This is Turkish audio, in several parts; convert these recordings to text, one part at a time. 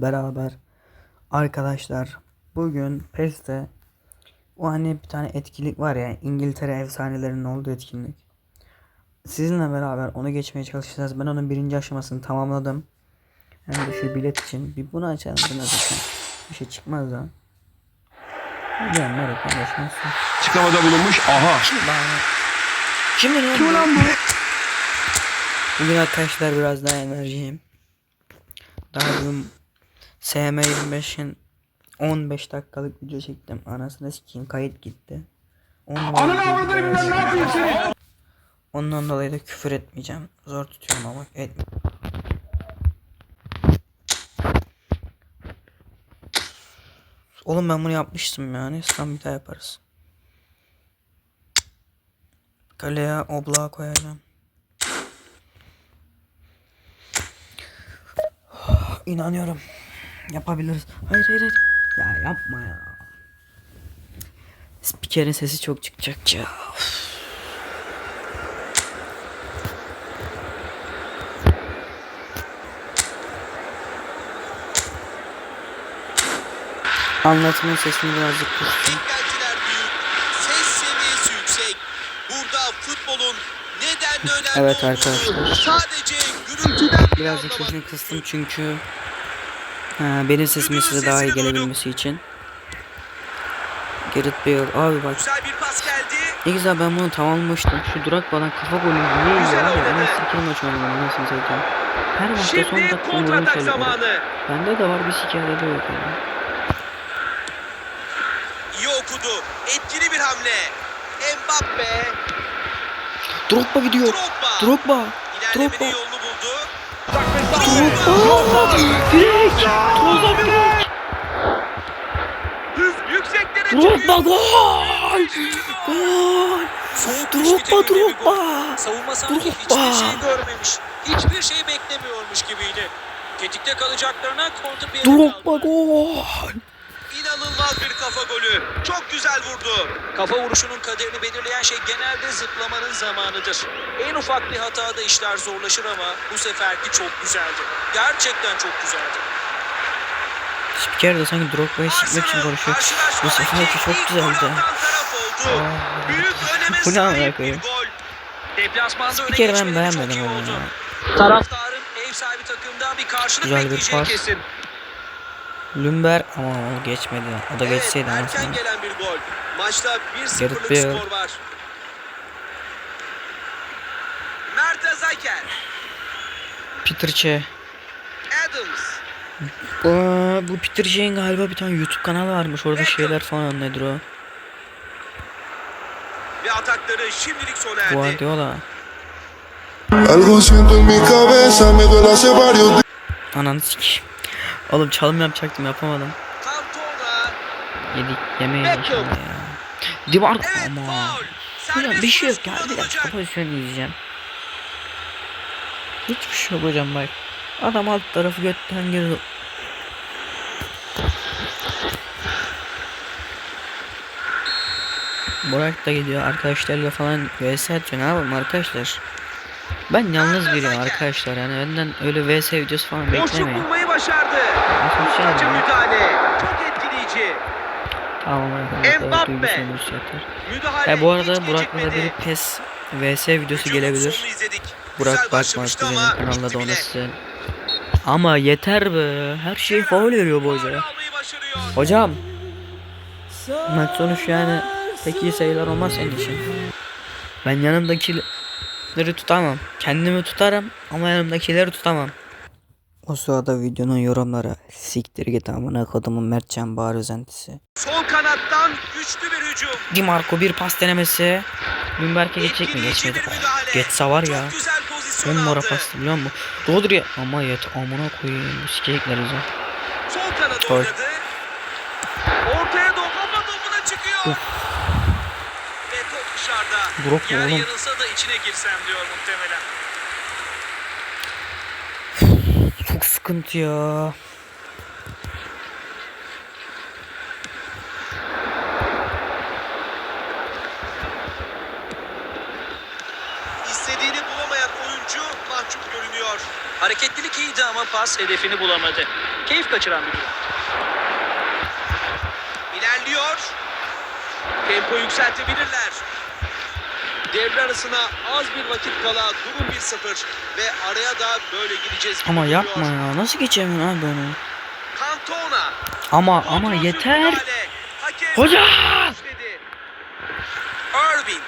beraber arkadaşlar bugün PES'te o hani bir tane etkinlik var ya İngiltere efsanelerinin olduğu etkinlik. Sizinle beraber onu geçmeye çalışacağız. Ben onun birinci aşamasını tamamladım. Hem de şu bilet için bir bunu açalım. Buna bir şey çıkmaz da. Yani paylaşmazsın. Açıklamada bulunmuş. Aha. Kim lan? Kim lan? Bu? Bugün arkadaşlar biraz daha enerjiyim. Daha bugün SM25'in 15 dakikalık video çektim. Anasını sikeyim kayıt gitti. Ondan Ondan dolayı da küfür etmeyeceğim. Zor tutuyorum ama et. Oğlum ben bunu yapmıştım yani. Sen bir daha yaparız. Kaleye oblağa koyacağım. İnanıyorum. Yapabiliriz. Hayır hayır hayır. Ya yapma ya. Spikerin sesi çok çıkacak ya. Anlatımın sesini birazcık kıstım. Ses seviyesi yüksek. Burada futbolun neden önemli Evet arkadaşlar. sadece gürültüden Birazcık sesini kıstım çünkü ha, benim sesimin size daha iyi gelebilmesi için. Gerrit Bale abi bak Güzel bir pas geldi. ne güzel ben bunu tamamlamıştım. Şu durak falan kafa golü niye ya? oynadı. Ben sikir maç oynadım anasını satayım. Her maçta son dakika söylüyorum. zamanı. Bende de var bir sikerde de yok yani. İyi okudu. Etkili bir hamle. Mbappe, Drogba gidiyor. Drogba. Drogba. Drogba. Buldu. Drogba. Direkt. Drogba gol. Gol. Drogba. Drogba. Savunma sanki hiçbir şey görmemiş. Hiçbir şey beklemiyormuş gibiydi. Tetikte kalacaklarına yere Drogba gol. İnanılmaz bir kafa golü. Çok güzel vurdu. Kafa vuruşunun kaderini belirleyen şey genelde zıplamanın zamanıdır. En ufak bir hatada işler zorlaşır ama bu seferki çok güzeldi. Gerçekten çok güzeldi. Spiker de sanki Drogba'yı sikmek için konuşuyor. Bu seferki çok güzeldi. Bu ne amına koyayım? gol. Deplasmanda öne Spiker'i ben beğenmedim oldu. ya. Taraftarın ev sahibi takımdan bir karşılık Güzel bir pas. kesin. Lümber ama o geçmedi. O da geçseydi evet, anasını. erken gelen bir gol. Maçta Gareth 1-0'lık Bale. skor var. Mert Azaker, Peter Che. Adams, Aa, bu Peter Che'nin galiba bir tane YouTube kanalı varmış. Orada şeyler falan nedir o? ve atakları şimdilik sona erdi. Guardiola. Algo siento en mi cabeza, me duele hace varios días. Ananı sik. Oğlum çalım yapacaktım yapamadım. Yedik yemeği inşallah ya. Dimarco evet ama. Hocam bir şey yok ya. Bir dakika pozisyonu izleyeceğim. Hiçbir şey yok hocam bak. Adam alt tarafı götten girdi. Burak da gidiyor arkadaşlarıyla falan vs atıyor. Ne yapalım arkadaşlar? Ben yalnız biriyim arkadaşlar yani benden öyle vs videosu falan beklemeyin. Başardı. Şey ya? müdahale. Çok etkileyici. Tamam arkadaşlar. Mbappe. Müdahale Ha bu arada Burak'la da bir PES vs videosu gelebilir. Burak bakmaz benim kanalda da ona size. Ama yeter be. Her şey faul veriyor bu hoca. Hocam. Maç sonuç yani pek iyi sayılar olmaz senin için. Ben yanımdakileri tutamam. Kendimi tutarım ama yanımdakileri tutamam. O sırada videonun yorumları siktir git amına kodumun Mertcan Bağır özentisi. Sol kanattan güçlü bir hücum. Di Marco bir pas denemesi. Lümberke geçecek mi? Geçmedi. müdahale. Geçse var ya. Çok güzel pozisyon 10 numara pastı biliyor musun? Rodri ama yet amına koyayım sikecekler bizi. Sol kanada Gol. oynadı. Ortaya dokunma topuna çıkıyor. Ve top dışarıda. Drop mu yani oğlum? yanılsa da içine girsem diyor muhtemelen. Çok sıkıntı ya. İstediğini bulamayan oyuncu mahcup görünüyor. Hareketlilik iyiydi ama pas hedefini bulamadı. Keyif kaçıran bir durum. İlerliyor. Tempo yükseltebilirler. Devre arasına az bir vakit kala durum 1-0 ve araya da böyle gideceğiz. Ama yapma ya. Nasıl geçemiyorsun abi onu? Cantona. Ama ama Kontrolsüz yeter. Hoca! Irving.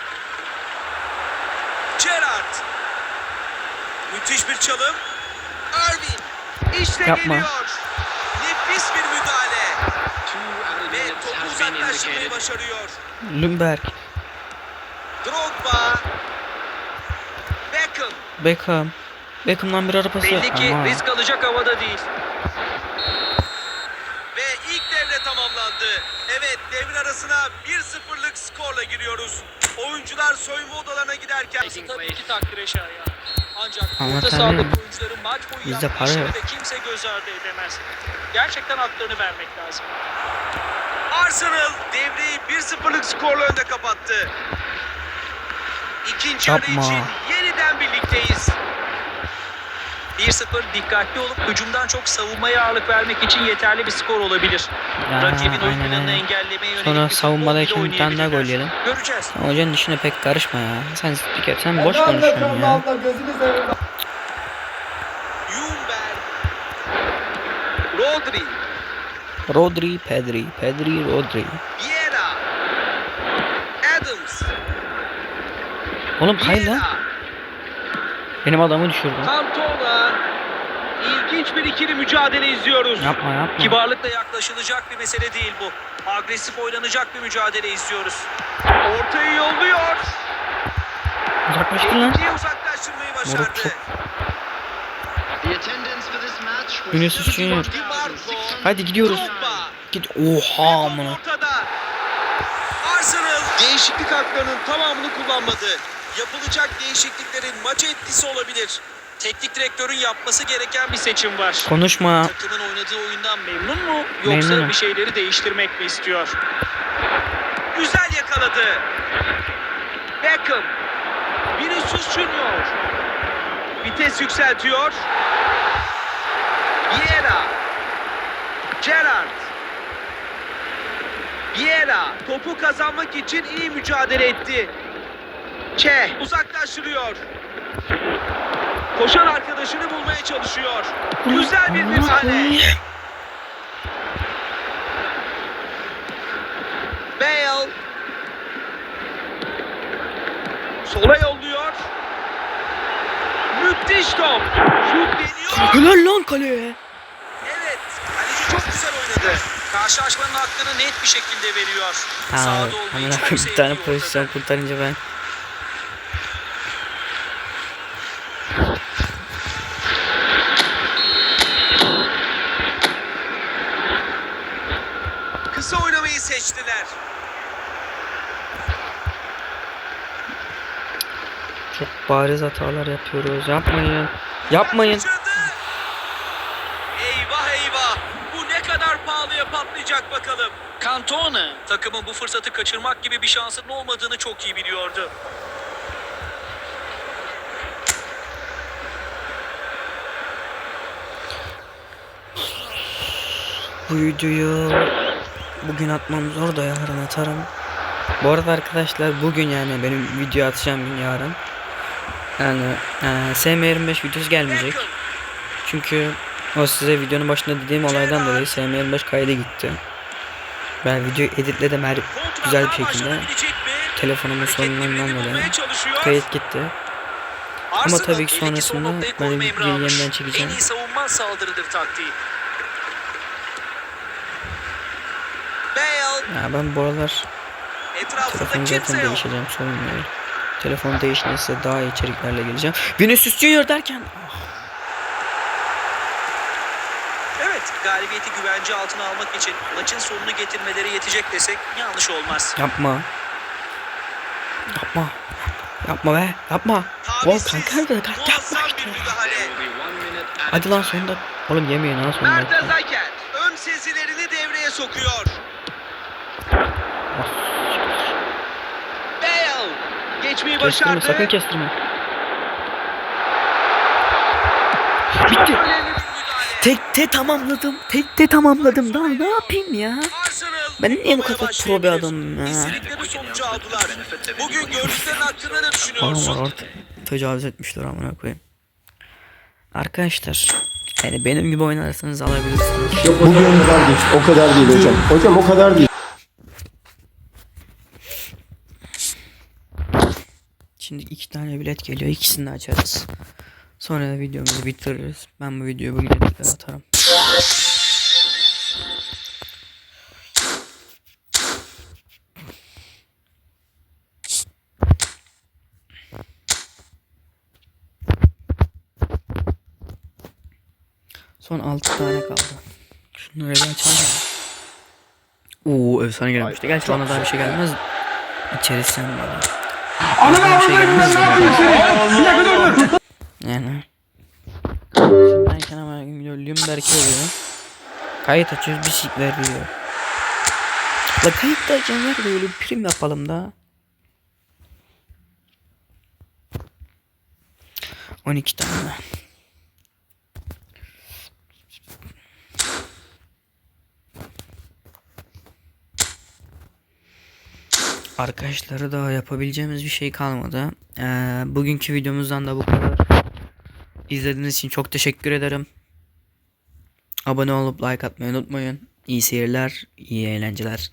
Gerrard. Müthiş bir çalım. Irving. İşte Yapma. geliyor. Nefis bir müdahale. Ve topu uzaklaştırmayı başarıyor. Lundberg, Drogba. Beckham. Beckham. Beckham'dan bir arabası. Belli ki Ama risk alacak havada değil. Ve ilk devre tamamlandı. Evet devre arasına 1-0'lık skorla giriyoruz. Oyuncular soyunma odalarına giderken tabii ki takdire şayan. Ancak Ama orta sahadaki oyuncuların maç boyu bizde para yok. kimse göz ardı edemez. Gerçekten haklarını vermek lazım. Arsenal devreyi 1-0'lık skorla önde kapattı. İkinci yarı Yapma. için yeniden birlikteyiz. 1-0 dikkatli olup hücumdan çok savunmaya ağırlık vermek için yeterli bir skor olabilir. Ya, Rakibin oyun planını engellemeye yönelik Sonra savunmadayken bir tane daha gol yedim. Göreceğiz. Hocanın işine pek karışma ya. Sen kere sen boş konuşuyorsun ya. Rodri. Rodri, Pedri, Pedri, Rodri. Vieira. Adams. Oğlum kay lan. Benim adamı düşürdün. Cantona. İlginç bir ikili mücadele izliyoruz. Yapma yapma. Kibarlıkla yaklaşılacak bir mesele değil bu. Agresif oynanacak bir mücadele izliyoruz. Ortayı yolluyor. Uzaklaştır lan. İkiye uzaklaştırmayı başardı. Vinicius Junior. 71,600. Hadi gidiyoruz. Drogba. Git. Oha amına. Değişiklik haklarının tamamını kullanmadı. Yapılacak değişikliklerin maça etkisi olabilir. Teknik direktörün yapması gereken bir seçim var. Konuşma. Takımın oynadığı oyundan memnun mu yoksa Memnunum. bir şeyleri değiştirmek mi istiyor? Güzel yakaladı. Beckham. Vinicius Junior. Vites yükseltiyor. Vieira. Gerrard. Vieira topu kazanmak için iyi mücadele etti. Çeh uzaklaştırıyor. Koşan arkadaşını bulmaya çalışıyor. Güzel bir müdahale. Bale. Sola yolluyor. Müthiş top. Şut deniyor. Helal lan kaleye. Evet. Kaleci çok güzel oynadı. Karşılaşmanın hakkını net bir şekilde veriyor. Ha, amına çok koyayım bir tane pozisyon kurtarınca ben. Çok bariz hatalar yapıyoruz. Yapmayın. Yapmayın. Eyvah eyvah. Bu ne kadar pahalıya patlayacak bakalım. Cantona takımın bu fırsatı kaçırmak gibi bir şansının olmadığını çok iyi biliyordu. Bu videoyu bugün atmam zor da yarın atarım. Bu arada arkadaşlar bugün yani benim video atacağım gün yarın. Yani e, SM25 videosu gelmeyecek. Çünkü o size videonun başında dediğim olaydan dolayı SM25 kayda gitti. Ben videoyu editledim her güzel bir şekilde. Telefonumun sorunlarından dolayı kayıt gitti. Arsenal tabii ki sonrasında ben almış. yeniden çekeceğim. En iyi savunma saldırıdır taktiği. Bale Ya ben bu aralar telefonu zaten değişeceğim sorun değil. Telefon değişmezse daha iyi içeriklerle geleceğim. Vinicius Junior derken Evet, galibiyeti güvence altına almak için maçın sonunu getirmeleri yetecek desek yanlış olmaz. yapma. Yapma. Yapma be. Yapma. Oğlum kanka da kanka yapma işte. Hadi lan sonunda. Oğlum yemeyin lan sonunda. Mert Azaker ön sezilerini devreye sokuyor. Bale geçmeyi Kestirme başardı. sakın kestirme. Bitti. Tekte tamamladım. Tekte tamamladım. Daha ne yapayım ya? Ben niye bu kadar pro bir adamım ya? Bugün gördüklerin hakkında ne düşünüyorsun? orta tecavüz etmişler amına koyayım. Arkadaşlar yani benim gibi oynarsanız alabilirsiniz. Bugün o kadar değil. O kadar değil hocam. Hocam o kadar değil. Şimdi iki tane bilet geliyor. ikisini de açarız. Sonra da videomuzu bitiririz. Ben bu videoyu bugün atarım. Son 6 tane kaldı. Şunları bir açalım. Oo efsane gelmişti. Gerçi ona daha bir şey gelmez. İçerisinden böyle. Anladın bir şey gelmez. Yani. Şimdiden kenara gidiyor. Lümberg oluyor. Kayıt açıyoruz bir şey veriyor. La kayıt da açacağım ver de böyle bir prim yapalım da. 12 tane. Arkadaşları da yapabileceğimiz bir şey kalmadı. Ee, bugünkü videomuzdan da bu kadar. İzlediğiniz için çok teşekkür ederim. Abone olup like atmayı unutmayın. İyi seyirler, iyi eğlenceler.